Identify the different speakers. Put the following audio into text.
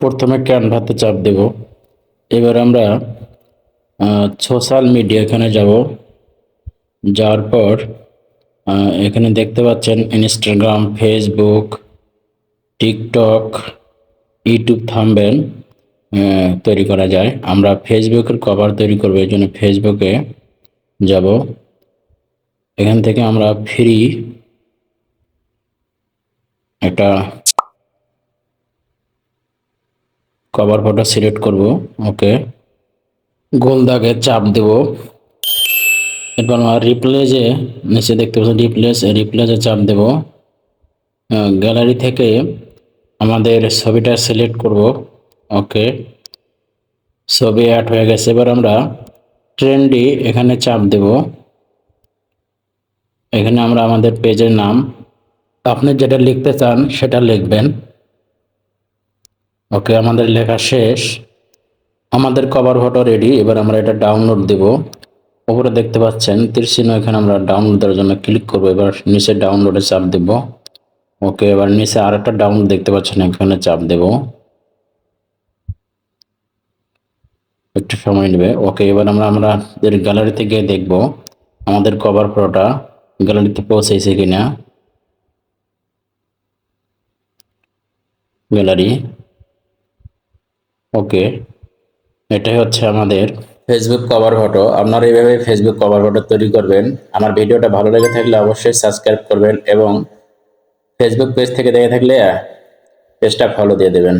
Speaker 1: প্রথমে ক্যানভাতে চাপ দেব। এবার আমরা সোশ্যাল মিডিয়া এখানে যাব। যাওয়ার পর এখানে দেখতে পাচ্ছেন ইনস্টাগ্রাম, ফেসবুক, টিকটক, ইউটিউব থামবেন তৈরি করা যায়। আমরা ফেসবুকের কভার তৈরি করব, এই জন্য ফেসবুকে যাব। এখান থেকে আমরা ফ্রি একটা কভার ফটো সিলেক্ট করব, ওকে। গোল দাগে চাপ দেব। এরপর আমরা রিপ্লেজে নিচে দেখতে পাচ্ছেন রিপ্লেস রিপ্লেজে চাপ দেব। গ্যালারি থেকে আমাদের ছবিটা সিলেক্ট করব, ওকে। ছবি অ্যাড হয়ে গেছে। এবার আমরা ট্রেন্ডি এখানে চাপ দেব। এখানে আমরা আমাদের পেজের নাম। আপনি যেটা লিখতে চান সেটা লিখবেন। ওকে আমাদের লেখা শেষ। আমাদের কভার ফটো রেডি এবার আমরা এটা ডাউনলোড দেব। উপরে দেখতে পাচ্ছেন তীরচিহ্ন এখানে আমরা ডাউনলোডের জন্য ক্লিক করব। এবার নিচে ডাউনলোডে চাপ দেব। ওকে এবার নিচে আরেকটা ডাউনলোড দেখতে পাচ্ছেন, এখানে চাপ দেব। একটু সময় নেবে। ওকে এবার আমরা আমাদের গ্যালারিতে গিয়ে দেখব আমাদের কভার ফটোটা গ্যালারিতে পৌঁছেছে কিনা। গ্যালারি ওকে, এটাই হচ্ছে আমাদের ফেসবুক কভার ফটো আপনারা এইভাবে ফেসবুক কভার ফটো তৈরি করবেন। আমার ভিডিওটা ভালো লেগে থাকলে অবশ্যই সাবস্ক্রাইব করবেন এবং ফেসবুক পেজ থেকে দেখে থাকলে পেজটা ফলো দিয়ে দেবেন।